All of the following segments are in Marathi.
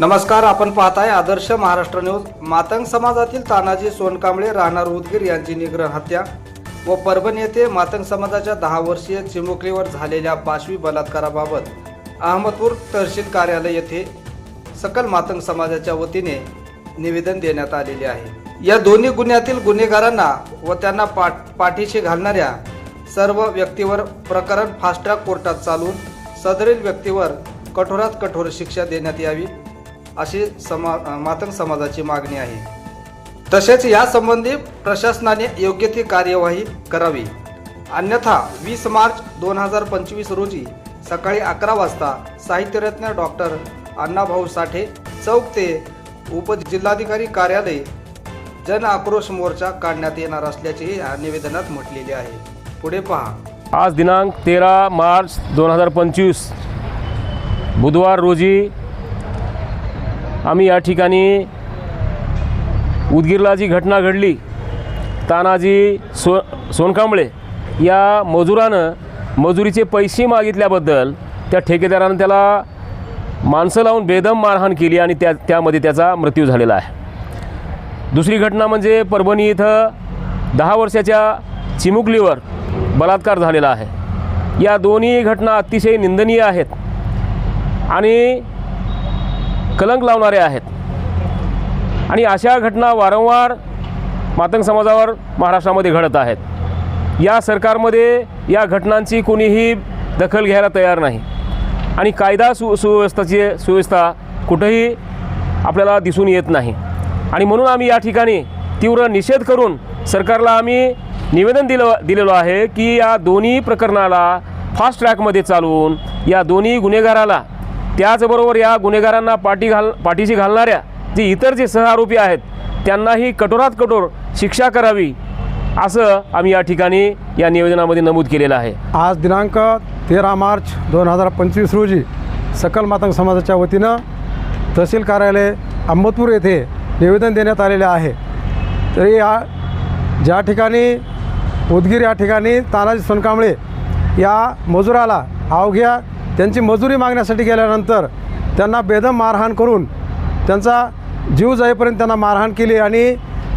नमस्कार आपण पाहताय आदर्श महाराष्ट्र न्यूज. मातंग समाजातील तानाजी सोनकांबळे राहणार उदगीर यांची निग्रह हत्या व परभणी येथे मातंग समाजाच्या दहा वर्षीय चिमुकलीवर झालेल्या पाशवी बलात्काराबाबत अहमदपूर तहसील कार्यालय येथे सकल मातंग समाजाच्या वतीने निवेदन देण्यात आलेले आहे. या दोन्ही गुन्ह्यातील गुन्हेगारांना व त्यांना पाठ पाठीशी घालणाऱ्या सर्व व्यक्तीवर प्रकरण फास्ट ट्रॅक कोर्टात चालून सदरील व्यक्तीवर कठोरात कठोर शिक्षा देण्यात यावी. अशी समा मातंग समाजाची मागणी आहे. तसेच यासंबंधी प्रशासनाने योग्य ती कार्यवाही करावी. अन्यथा वीस मार्च दोन हजार पंचवीस रोजी सकाळी अकरा वाजता साहित्यरत्न डॉक्टर अण्णाभाऊ साठे चौक ते उपजिल्हाधिकारी कार्यालय जन आक्रोश मोर्चा काढण्यात येणार असल्याचेही या निवेदनात म्हटलेले आहे. पुढे पहा. आज दिनांक तेरा मार्च दोन हजार पंचवीस. बुधवार रोजी आम्ही या ठिकाणी उदगीरला जी घटना घडली तानाजी सो सोनकांबळे या मजुरानं मजुरीचे पैसे मागितल्याबद्दल त्या ठेकेदारानं त्याला माणसं लावून बेदम मारहाण केली आणि त्या त्यामध्ये त्याचा मृत्यू झालेला आहे. दुसरी घटना म्हणजे परभणी इथं दहा वर्षाच्या चिमुकलीवर बलात्कार झालेला आहे. या दोन्ही घटना अतिशय निंदनीय आहेत. आणि कलंक लावणाऱ्या आहेत. आणि अशा घटना वारंवार मातंग समाजावर महाराष्ट्रामध्ये घडत आहेत. या सरकारमध्ये या घटनांची कोणीही दखल घ्यायला तयार नाही. आणि कायदा सु सुव्यवस्थाची सुव्यवस्था कुठंही आपल्याला दिसून येत नाही. आणि म्हणून आम्ही या ठिकाणी तीव्र निषेध करून सरकारला आम्ही निवेदन दिलं दिलेलं आहे की या दोन्ही प्रकरणाला फास्ट ट्रॅकमध्ये चालवून या दोन्ही गुन्हेगाराला त्याचबरोबर या गुन्हेगारांना पाठी घाल पाठीशी घालणाऱ्या जे इतर जे सहआरोपी आहेत त्यांनाही कठोरात कठोर शिक्षा करावी असं आम्ही या ठिकाणी या निवेदनामध्ये नमूद केलेलं आहे. आज दिनांक तेरा मार्च दोन हजार पंचवीस रोजी सकल मातंग समाजाच्या वतीनं तहसील कार्यालय अंबतपूर येथे निवेदन देण्यात आलेले आहे. तरी या ज्या ठिकाणी उदगीर या ठिकाणी तानाजी सोनकांबळे या मजुराला अवघ्या त्यांची मजुरी मागण्यासाठी गेल्यानंतर त्यांना बेदम मारहाण करून त्यांचा जीव जाईपर्यंत त्यांना मारहाण केली आणि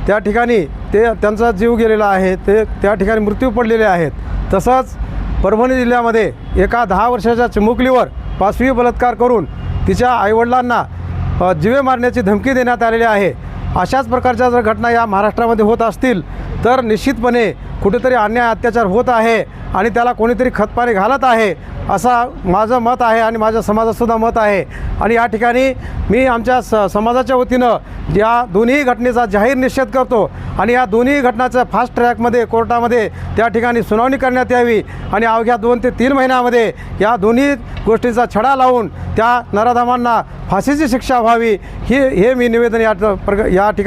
त्या ठिकाणी ते त्यांचा जीव गेलेला आहे ते त्या ठिकाणी मृत्यू पडलेले आहेत. तसंच परभणी जिल्ह्यामध्ये एका दहा वर्षाच्या चिमुकलीवर पाचवी बलात्कार करून तिच्या आईवडिलांना जीवे मारण्याची धमकी देण्यात आलेली आहे. अशाच प्रकारच्या जर घटना या महाराष्ट्रामध्ये होत असतील तर निश्चितपणे कुठेतरी अन्याय अत्याचार होत आहे आणि त्याला कोणीतरी खतपाणी घालत आहे असा माझं मत आहे आणि माझ्या समाजातसुद्धा मत आहे. आणि या ठिकाणी मी आमच्या स समाजाच्या वतीनं या दोन्ही घटनेचा जाहीर निषेध करतो आणि या दोन्ही घटनाचं फास्ट ट्रॅकमध्ये कोर्टामध्ये त्या ठिकाणी सुनावणी करण्यात यावी आणि अवघ्या दोन ते तीन महिन्यामध्ये या दोन्ही गोष्टींचा छडा लावून त्या नराधमांना फाशीची शिक्षा व्हावी. ही हे मी निवेदन या प्रग या ठिकाणी